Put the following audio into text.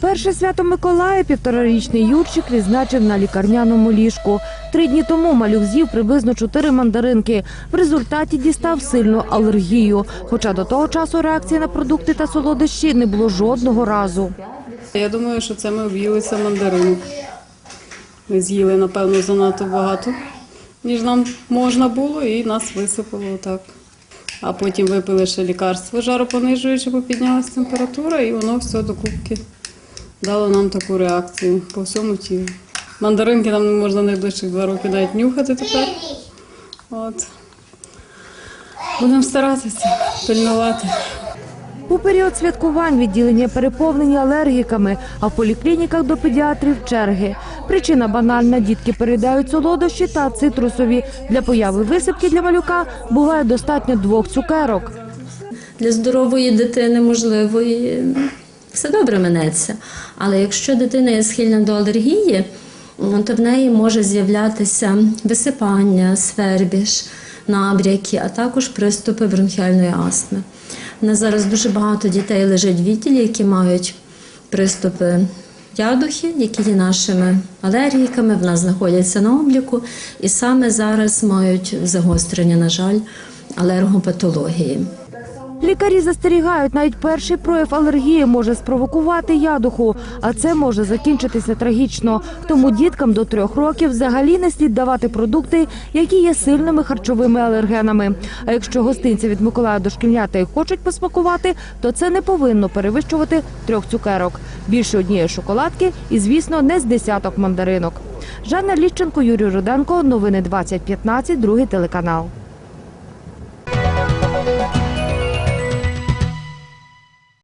Перше свято Миколая півторарічний Юрчик відзначив на лікарняному ліжку. Три дні тому малюк з'їв приблизно чотири мандаринки. В результаті дістав сильну алергію. Хоча до того часу реакції на продукти та солодощі не було жодного разу. Я думаю, що це ми об'їлися мандаринок. Ми з'їли, напевно, занадто багато, ніж нам можна було, і нас висипало так. А потім випили ще лікарство жаропонижуюче, бо піднялася температура, і воно все докупки дало нам таку реакцію по всьому тілу. Мандаринки нам не можна найближчих два роки навіть нюхати тепер. От. Будемо старатися пильнувати. У період святкувань відділення переповнені алергіками, а в поліклініках до педіатрів черги. Причина банальна: дітки передають солодощі та цитрусові. Для появи висипки для малюка буває достатньо двох цукерок. Для здорової дитини, можливо, і все добре минеться. Але якщо дитина є схильна до алергії, то в неї може з'являтися висипання, свербіж, набряки, а також приступи бронхіальної астми. У нас зараз дуже багато дітей лежать в відділі, які мають приступи ядухи, які є нашими алергіками, в нас знаходяться на обліку, і саме зараз мають загострення, на жаль, алергопатології. Лікарі застерігають, навіть перший прояв алергії може спровокувати ядуху, а це може закінчитися трагічно. Тому діткам до трьох років взагалі не слід давати продукти, які є сильними харчовими алергенами. А якщо гостинці від Миколая дошкільнята і хочуть посмакувати, то це не повинно перевищувати трьох цукерок, більше однієї шоколадки і, звісно, не з десяток мандаринок. Жанна Ліщенко, Юрій Руденко. Новини 2015, другий телеканал.